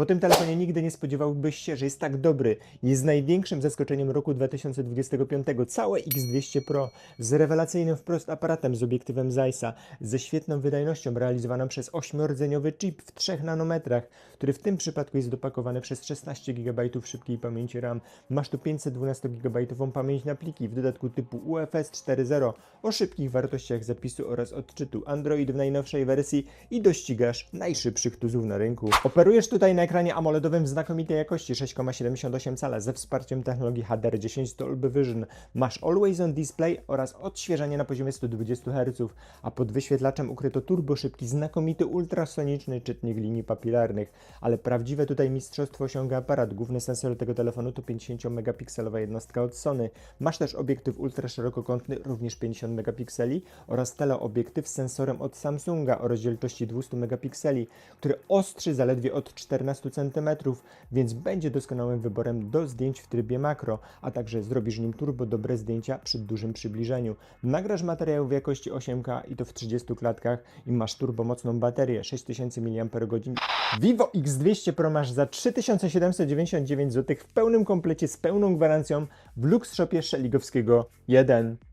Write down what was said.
Po tym telefonie nigdy nie spodziewałbyś się, że jest tak dobry. Jest największym zaskoczeniem roku 2025. Całe X200 Pro z rewelacyjnym wprost aparatem z obiektywem Zeissa, ze świetną wydajnością realizowaną przez 8-rdzeniowy chip w 3 nanometrach, który w tym przypadku jest dopakowany przez 16 GB szybkiej pamięci RAM. Masz tu 512 GB pamięć na pliki, w dodatku typu UFS 4.0 o szybkich wartościach zapisu oraz odczytu Android w najnowszej wersji i dościgasz najszybszych tuzów na rynku. Operujesz tutaj na ekranie AMOLEDowym znakomitej jakości 6,78 cala ze wsparciem technologii HDR10 Dolby Vision. Masz Always On Display oraz odświeżanie na poziomie 120 Hz, a pod wyświetlaczem ukryto turbo szybki, znakomity ultrasoniczny czytnik linii papilarnych. Ale prawdziwe tutaj mistrzostwo osiąga aparat. Główny sensor tego telefonu to 50-megapikselowa jednostka od Sony. Masz też obiektyw ultraszerokokątny, również 50 megapikseli oraz teleobiektyw z sensorem od Samsunga o rozdzielczości 200 megapikseli, który ostrzy zaledwie od 14 cm, więc będzie doskonałym wyborem do zdjęć w trybie makro, a także zrobisz nim turbo dobre zdjęcia przy dużym przybliżeniu. Nagrasz materiał w jakości 8K i to w 30 klatkach i masz turbomocną baterię 6000 mAh. Vivo X200 Pro masz za 3799 zł w pełnym komplecie z pełną gwarancją w Lux Shopie Szeligowskiego 1.